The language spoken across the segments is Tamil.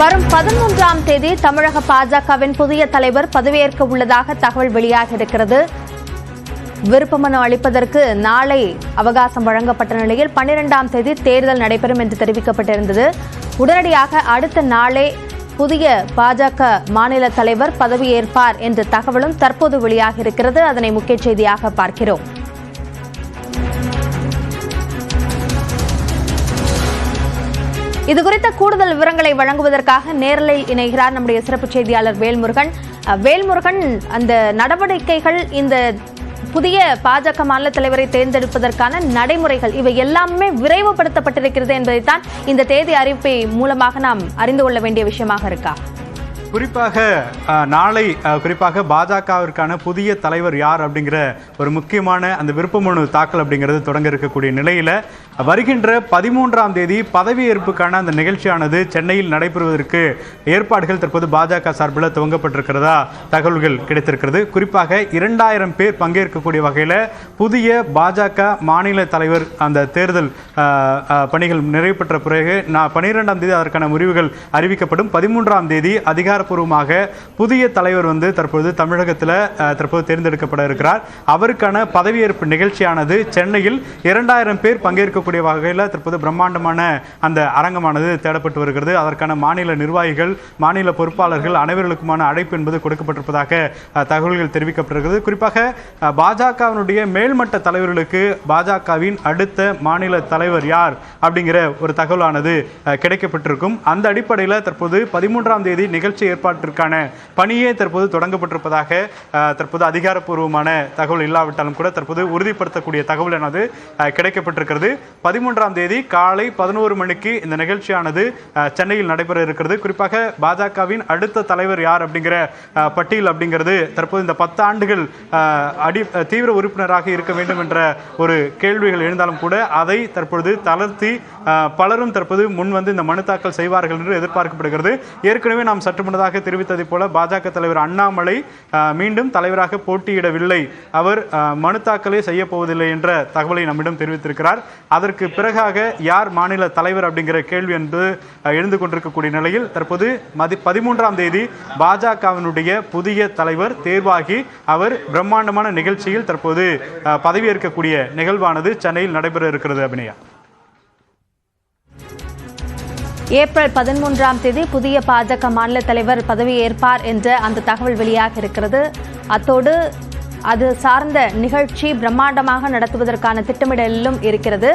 வரும் பதிமூன்றாம் தேதி தமிழக பாஜகவின் புதிய தலைவர் பதவியேற்க உள்ளதாக தகவல் வெளியாக இருக்கிறது விருப்பமனு அளிப்பதற்கு நாளை அவகாசம் வழங்கப்பட்ட நிலையில் பன்னிரெண்டாம் தேதி தேர்தல் நடைபெறும் என்று தெரிவிக்கப்பட்டிருந்தது. உடனடியாக அடுத்த நாளே புதிய பாஜக மாநில தலைவர் பதவியேற்பார் என்ற தகவலும் தற்போது வெளியாக இருக்கிறது அதனை முக்கிய செய்தியாக பார்க்கிறோம். இது குறித்த கூடுதல் விவரங்களை வழங்குவதற்காக நேரலில் இணைகிறார் நம்முடைய சிறப்பு செய்தியாளர் வேல்முருகன். வேல்முருகன் அந்த நடவடிக்கைகள் இந்த புதிய பாஜக மாநில தலைவரை தேர்ந்தெடுப்பதற்கான நடைமுறைகள் இவை எல்லாமே விரைவுபடுத்தப்பட்டிருக்கிறது என்பதைத்தான் இந்த தேதி அறிவிப்பை மூலமாக நாம் அறிந்து கொள்ள வேண்டிய விஷயமாக இருக்கா? குறிப்பாக அஹ், நாளை அஹ், குறிப்பாக பாஜகவிற்கான புதிய தலைவர் யார் அப்படிங்கிற ஒரு முக்கியமான அந்த விருப்பமனு தாக்கல் அப்படிங்கிறது தொடங்க இருக்கக்கூடிய நிலையில வருகின்ற பதிமூன்றாம் தேதி பதவியேற்புக்கான அந்த நிகழ்ச்சியானது சென்னையில் நடைபெறுவதற்கு ஏற்பாடுகள் தற்போது பாஜக சார்பில் துவங்கப்பட்டிருக்கிறதா தகவல்கள் கிடைத்திருக்கிறது. குறிப்பாக இரண்டாயிரம் பேர் பங்கேற்கக்கூடிய வகையில் புதிய பாஜக மாநில தலைவர் அந்த தேர்தல் பணிகள் நிறைவு பெற்ற பிறகு நான் பனிரெண்டாம் தேதி அதற்கான முடிவுகள் அறிவிக்கப்படும். பதிமூன்றாம் தேதி அதிகாரப்பூர்வமாக புதிய தலைவர் வந்து தற்போது தமிழகத்தில் தற்போது தேர்ந்தெடுக்கப்பட இருக்கிறார். அவருக்கான பதவியேற்பு நிகழ்ச்சியானது சென்னையில் இரண்டாயிரம் பேர் பங்கேற்க இருக்கக்கூடிய வகையில் தற்போது பிரம்மாண்டமான அந்த அரங்கமானது தேடப்பட்டு வருகிறது. அதற்கான மாநில நிர்வாகிகள் மாநில பொறுப்பாளர்கள் அனைவர்களுக்குமான அழைப்பு என்பது கொடுக்கப்பட்டிருப்பதாக தகவல்கள் தெரிவிக்கப்பட்டிருக்கிறது குறிப்பாக பாஜகவினுடைய மேல்மட்ட தலைவர்களுக்கு பாஜகவின் அடுத்த மாநில தலைவர் யார் அப்படிங்கிற ஒரு தகவலானது கிடைக்கப்பட்டிருக்கும். அந்த அடிப்படையில் தற்போது பதிமூன்றாம் தேதி நிகழ்ச்சி ஏற்பாட்டிற்கான பணியே தற்போது தொடங்கப்பட்டிருப்பதாக தற்போது அதிகாரப்பூர்வமான தகவல் இல்லாவிட்டாலும் கூட தற்போது உறுதிப்படுத்தக்கூடிய தகவல் எனது கிடைக்கப்பட்டிருக்கிறது. பதிமூன்றாம் தேதி காலை பதினோரு மணிக்கு இந்த நிகழ்ச்சியானது சென்னையில் நடைபெற இருக்கிறது. குறிப்பாக பாஜகவின் அடுத்த தலைவர் யார் அப்படிங்கிற பட்டியல் அப்படிங்கிறது தற்போது இந்த பத்து ஆண்டுகள் அடி தீவிர உறுப்பினராக இருக்க வேண்டும் என்ற ஒரு கேள்விகள் எழுந்தாலும் கூட அதை தற்பொழுது தளர்த்தி பலரும் தற்போது முன் வந்து இந்த மனு தாக்கல் செய்வார்கள் என்று எதிர்பார்க்கப்படுகிறது. ஏற்கனவே நாம் சற்று முன்னதாக தெரிவித்ததைப் போல பாஜக தலைவர் அண்ணாமலை மீண்டும் தலைவராக போட்டியிடவில்லை. அவர் மனு தாக்கலே செய்ய போவதில்லை என்ற தகவலை நம்மிடம் தெரிவித்திருக்கிறார். அதற்கு பிறகாக யார் மாநில தலைவர் அப்படிங்கிற கேள்வி என்று எழுந்து கொண்டிருக்கக்கூடிய நிலையில் தற்போது மதி பதிமூன்றாம் தேதி பாஜகவினுடைய புதிய தலைவர் தேர்வாகி அவர் பிரம்மாண்டமான நிகழ்ச்சியில் தற்போது பதவியேற்கக்கூடிய நிகழ்வானது சென்னையில் நடைபெற இருக்கிறது அபிநயா. ஏப்ரல் பதிமூன்றாம் தேதி புதிய பாஜக மாநில தலைவர் பதவியேற்பார் என்ற அந்த தகவல் வெளியாக இருக்கிறது. அத்தோடு அது சார்ந்த நிகழ்ச்சி பிரம்மாண்டமாக நடத்துவதற்கான திட்டமிடலிலும் இருக்கிறது.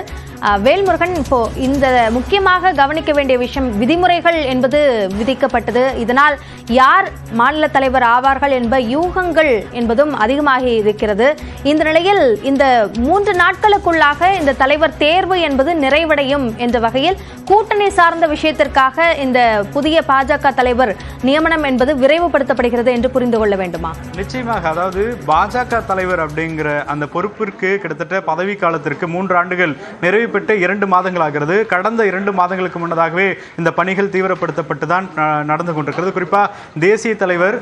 வேல்முருகன் இப்போ இந்த முக்கியமாக கவனிக்க வேண்டிய விஷயம் விதிமுறைகள் என்பது விதிக்கப்பட்டது. இதனால் யார் மாநில தலைவர் ஆவார்கள் என்ப யூகங்கள் என்பதும் அதிகமாகி இருக்கிறது. இந்த நிலையில் இந்த மூன்று நாட்களுக்குள்ளாக இந்த தலைவர் தேர்வு என்பது நிறைவடையும் என்ற வகையில் கூட்டணி சார்ந்த விஷயத்திற்காக இந்த புதிய பாஜக தலைவர் நியமனம் என்பது விரைவுபடுத்தப்படுகிறது என்று புரிந்து கொள்ள வேண்டுமா? நிச்சயமாக அதாவது பாஜக தலைவர் அப்படிங்கிற அந்த பொறுப்பிற்கு கிட்டத்தட்ட பதவி காலத்திற்கு மூன்று ஆண்டுகள் நிறைவு பெற்று இரண்டு மாதங்கள் ஆகிறது கடந்த இரண்டு மாதங்களுக்கு முன்னதாகவே இந்த பணிகள் தீவிரப்படுத்தப்பட்டு தான் நடந்து கொண்டிருக்கிறது. குறிப்பாக தேசிய தலைவர்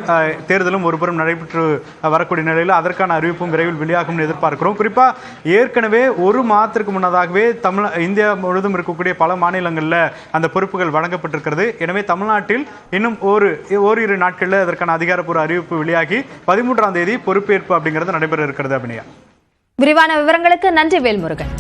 தேர்தலும் ஒருபுறம் நடைபெற்று வரக்கூடிய நிலையில் அதற்கான அறிவிப்பும் விரைவில் வெளியாகும் எதிர்பார்க்கிறோம். குறிப்பாக ஏற்கனவே ஒரு மாதத்திற்கு முன்னதாகவே தமிழ் இந்தியா முழுவதும் இருக்கக்கூடிய பல மாநிலங்களில் அந்த பொறுப்புகள் வழங்கப்பட்டிருக்கிறது. எனவே தமிழ்நாட்டில் இன்னும் ஒரு ஓரிரு நாட்களில் அதற்கான அதிகாரப்பூர்வ அறிவிப்பு வெளியாகி பதிமூன்றாம் தேதி பொறுப்பேற்பு அப்படிங்கிறது நடைபெற இருக்கிறது அபிநயா. விரிவான விவரங்களுக்கு நன்றி வேல்முருகன்.